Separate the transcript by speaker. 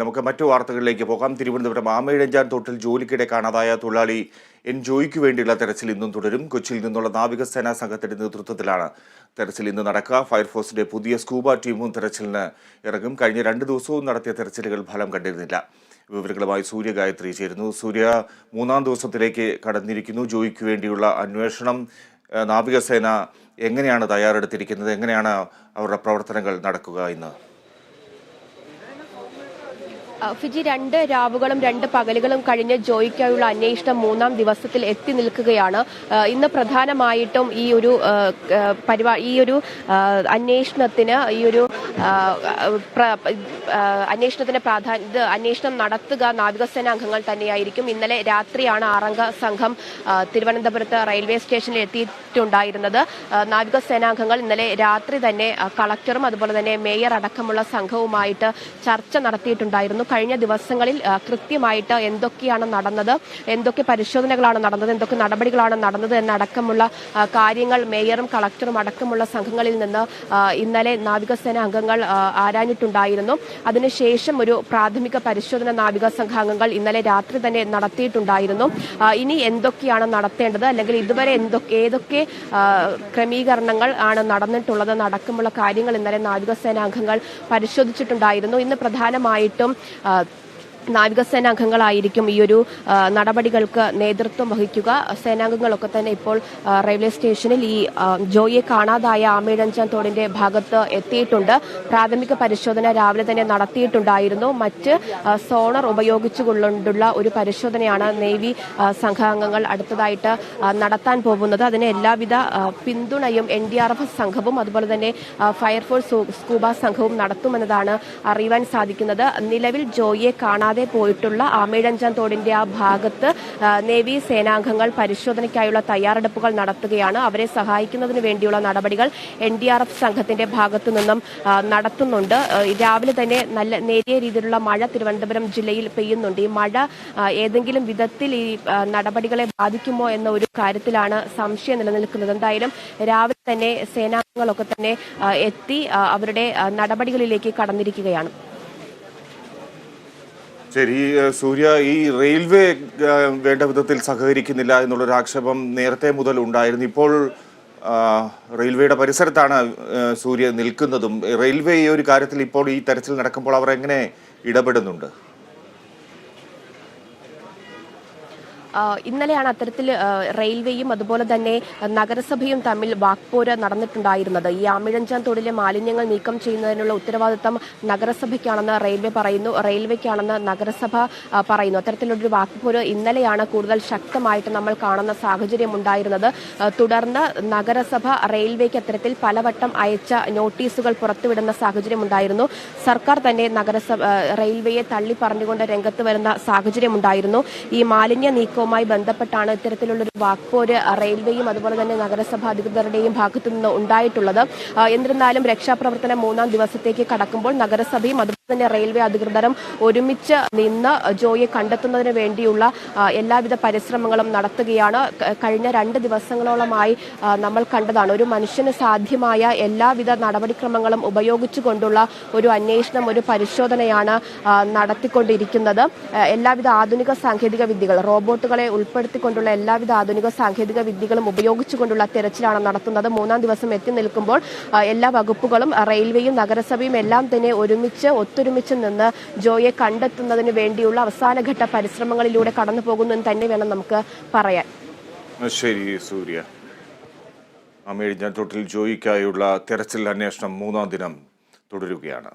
Speaker 1: നമുക്ക് മറ്റു വാർത്തകളിലേക്ക് പോകാം. തിരുവനന്തപുരം ആമയിഴഞ്ചാൻ തോട്ടിൽ ജോലിക്കിടെ കാണാതായ തൊഴിലാളി എൻ ജോയിക്ക് വേണ്ടിയുള്ള തെരച്ചിൽ ഇന്നും തുടരും. കൊച്ചിയിൽ നിന്നുള്ള നാവികസേനാ സംഘത്തിന്റെ നേതൃത്വത്തിലാണ് തെരച്ചിൽ ഇന്ന് നടക്കുക. ഫയർഫോഴ്സിന്റെ പുതിയ സ്കൂബ ടീമും തെരച്ചിലിന് ഇറങ്ങും. കഴിഞ്ഞ രണ്ട് ദിവസവും നടത്തിയ തെരച്ചിലുകൾ ഫലം കണ്ടിരുന്നില്ല. വിവരങ്ങളുമായി സൂര്യ ഗായത്രി ചേരുന്നു. സൂര്യ മൂന്നാം ദിവസത്തിലേക്ക് കടന്നിരിക്കുന്നു. ജോയിക്ക് വേണ്ടിയുള്ള അന്വേഷണം നാവികസേന എങ്ങനെയാണ് തയ്യാറെടുത്തിരിക്കുന്നത്? എങ്ങനെയാണ് അവരുടെ പ്രവർത്തനങ്ങൾ നടക്കുക ഇന്ന്
Speaker 2: ഫിജി രണ്ട് രാവുകളും രണ്ട് പകലുകളും കഴിഞ്ഞ് ജോയിക്കായുള്ള അന്വേഷണം മൂന്നാം ദിവസത്തിൽ എത്തി നിൽക്കുകയാണ്. ഇന്ന് പ്രധാനമായിട്ടും ഈ ഒരു പരിപാ ഈ ഒരു അന്വേഷണത്തിന് ഈ ഒരു അന്വേഷണത്തിന് പ്രാധാന്യ അന്വേഷണം നടത്തുക നാവികസേന അംഗങ്ങൾ തന്നെയായിരിക്കും. ഇന്നലെ രാത്രിയാണ് ആറംഗ സംഘം തിരുവനന്തപുരത്ത് റെയിൽവേ സ്റ്റേഷനിൽ എത്തിയിട്ടുണ്ടായിരുന്നത്. നാവികസേനാംഗങ്ങൾ ഇന്നലെ രാത്രി തന്നെ കളക്ടറും അതുപോലെ തന്നെ മേയർ അടക്കമുള്ള സംഘവുമായിട്ട് ചർച്ച നടത്തിയിട്ടുണ്ടായിരുന്നു. കഴിഞ്ഞ ദിവസങ്ങളിൽ കൃത്യമായിട്ട് എന്തൊക്കെയാണ് നടന്നത് എന്തൊക്കെ പരിശോധനകളാണ് നടന്നത് എന്തൊക്കെ നടപടികളാണ് നടന്നത് എന്നടക്കമുള്ള കാര്യങ്ങൾ മേയറും കളക്ടറും അടക്കമുള്ള സംഘങ്ങളിൽ നിന്ന് ഇന്നലെ നാവികസേന അംഗങ്ങൾ ആരാഞ്ഞിട്ടുണ്ടായിരുന്നു. അതിനുശേഷം ഒരു പ്രാഥമിക പരിശോധന നാവിക സംഘാംഗങ്ങൾ ഇന്നലെ രാത്രി തന്നെ നടത്തിയിട്ടുണ്ടായിരുന്നു. ഇനി എന്തൊക്കെയാണ് നടത്തേണ്ടത് അല്ലെങ്കിൽ ഇതുവരെ എന്തൊക്കെ ഏതൊക്കെ ക്രമീകരണങ്ങൾ ആണ് നടന്നിട്ടുള്ളത് അടക്കമുള്ള കാര്യങ്ങൾ ഇന്നലെ നാവികസേന അംഗങ്ങൾ പരിശോധിച്ചിട്ടുണ്ടായിരുന്നു. ഇന്ന് പ്രധാനമായിട്ടും ആ, നാവികസേന അംഗങ്ങളായിരിക്കും ഈ ഒരു നടപടികൾക്ക് നേതൃത്വം വഹിക്കുക. സേനാംഗങ്ങളൊക്കെ തന്നെ ഇപ്പോൾ റെയിൽവേ സ്റ്റേഷനിൽ ഈ ജോയിയെ കാണാതായ ആമയിടഞ്ചാൻ തോടിന്റെ ഭാഗത്ത് എത്തിയിട്ടുണ്ട്. പ്രാഥമിക പരിശോധന രാവിലെ തന്നെ നടത്തിയിട്ടുണ്ടായിരുന്നു. മറ്റ് സോണർ ഉപയോഗിച്ചുകൊണ്ടുള്ള ഒരു പരിശോധനയാണ് നേവി സംഘാംഗങ്ങൾ അടുത്തതായിട്ട് നടത്താൻ പോകുന്നത്. അതിന് എല്ലാവിധ പിന്തുണയും എൻ ഡി ആർ എഫ് സംഘവും അതുപോലെ തന്നെ ഫയർഫോഴ്സ് സ്കൂബ സംഘവും നടത്തുമെന്നതാണ് അറിയുവാൻ സാധിക്കുന്നത്. നിലവിൽ ജോയിയെ കാണാതെ പോയിട്ടുള്ള ആമേഴഞ്ചാൻ തോടിന്റെ ആ ഭാഗത്ത് നേവി സേനാംഗങ്ങൾ പരിശോധനയ്ക്കായുള്ള തയ്യാറെടുപ്പുകൾ നടത്തുകയാണ്. അവരെ സഹായിക്കുന്നതിന് വേണ്ടിയുള്ള നടപടികൾ എൻ ഡി ആർ എഫ് സംഘത്തിന്റെ ഭാഗത്തു നിന്നും നടത്തുന്നുണ്ട്. രാവിലെ തന്നെ നല്ല നേരിയ രീതിയിലുള്ള മഴ തിരുവനന്തപുരം ജില്ലയിൽ പെയ്യുന്നുണ്ട്. ഈ മഴ ഏതെങ്കിലും വിധത്തിൽ ഈ നടപടികളെ ബാധിക്കുമോ എന്ന ഒരു കാര്യത്തിലാണ് സംശയം നിലനിൽക്കുന്നത്. എന്തായാലും രാവിലെ തന്നെ സേനാംഗങ്ങളൊക്കെ തന്നെ എത്തി അവരുടെ നടപടികളിലേക്ക് കടന്നിരിക്കുകയാണ്.
Speaker 1: ശരി സൂര്യ ഈ റെയിൽവേ വേണ്ട വിധത്തിൽ സഹകരിക്കുന്നില്ല എന്നുള്ളൊരു ആക്ഷേപം നേരത്തെ മുതൽ ഉണ്ടായിരുന്നു. ഇപ്പോൾ റെയിൽവേയുടെ പരിസരത്താണ് സൂര്യ നിൽക്കുന്നതും. റെയിൽവേ ഈ ഒരു കാര്യത്തിൽ ഇപ്പോൾ ഈ തരത്തിൽ നടക്കുമ്പോൾ അവർ എങ്ങനെ ഇടപെടുന്നുണ്ട്?
Speaker 2: ഇന്നലെയാണ് അത്തരത്തിൽ റെയിൽവേയും അതുപോലെ തന്നെ നഗരസഭയും തമ്മിൽ വാക്പോര് നടന്നിട്ടുണ്ടായിരുന്നത്. ഈ ആമിഴഞ്ചാൻ തോടിലെ മാലിന്യങ്ങൾ നീക്കം ചെയ്യുന്നതിനുള്ള ഉത്തരവാദിത്തം നഗരസഭയ്ക്കാണെന്ന് റെയിൽവേ പറയുന്നു റെയിൽവേക്കാണെന്ന് നഗരസഭ പറയുന്നു. അത്തരത്തിലൊരു വാക്പോര് ഇന്നലെയാണ് കൂടുതൽ ശക്തമായിട്ട് നമ്മൾ കാണുന്ന സാഹചര്യം ഉണ്ടായിരുന്നത്. തുടർന്ന് നഗരസഭ റെയിൽവേക്ക് അത്തരത്തിൽ പലവട്ടം അയച്ച നോട്ടീസുകൾ പുറത്തുവിടുന്ന സാഹചര്യം ഉണ്ടായിരുന്നു. സർക്കാർ തന്നെ നഗരസഭ റെയിൽവേയെ തള്ളി പറഞ്ഞുകൊണ്ട് രംഗത്ത് വരുന്ന സാഹചര്യം ഉണ്ടായിരുന്നു. ഈ മാലിന്യ നീക്കവുമായി ബന്ധപ്പെട്ടാണ് ഇത്തരത്തിലുള്ളൊരു വാക്പോര് റെയിൽവേയും അതുപോലെ തന്നെ നഗരസഭ അധികൃതരുടെയും ഭാഗത്തു നിന്ന് ഉണ്ടായിട്ടുള്ളത് എന്നിരുന്നാലും രക്ഷാപ്രവർത്തനം മൂന്നാം ദിവസത്തേക്ക് കടക്കുമ്പോൾ നഗരസഭയും തന്നെ റെയിൽവേ അധികൃതരും ഒരുമിച്ച് നിന്ന് ജോയെ കണ്ടെത്തുന്നതിന് വേണ്ടിയുള്ള എല്ലാവിധ പരിശ്രമങ്ങളും നടത്തുകയാണ്. കഴിഞ്ഞ രണ്ട് ദിവസങ്ങളോളമായി നമ്മൾ കണ്ടതാണ്. ഒരു മനുഷ്യന് സാധ്യമായ എല്ലാവിധ നടപടിക്രമങ്ങളും ഉപയോഗിച്ചുകൊണ്ടുള്ള ഒരു അന്വേഷണം ഒരു പരിശോധനയാണ് നടത്തിക്കൊണ്ടിരിക്കുന്നത്. എല്ലാവിധ ആധുനിക സാങ്കേതിക വിദ്യകൾ റോബോട്ടുകളെ ഉൾപ്പെടുത്തിക്കൊണ്ടുള്ള എല്ലാവിധ ആധുനിക സാങ്കേതിക വിദ്യകളും ഉപയോഗിച്ചുകൊണ്ടുള്ള തെരച്ചിലാണ് നടത്തുന്നത്. മൂന്നാം ദിവസം എത്തി നിൽക്കുമ്പോൾ എല്ലാ വകുപ്പുകളും റെയിൽവേയും നഗരസഭയും എല്ലാം തന്നെ ഒരുമിച്ച് ഒത്തൊരുമിച്ച് നിന്ന് ജോയെ കണ്ടെത്തുന്നതിന് വേണ്ടിയുള്ള അവസാനഘട്ട പരിശ്രമങ്ങളിലൂടെ കടന്നു പോകുന്നു എന്ന് തന്നെ വേണം നമുക്ക് പറയാൻ.
Speaker 1: ശരി സൂര്യ. അമേരിക്കൻ തൊട്ടിൽ ജോയിക്കായുള്ള തെരച്ചിൽ അന്വേഷണം മൂന്നാം ദിനം തുടരുകയാണ്.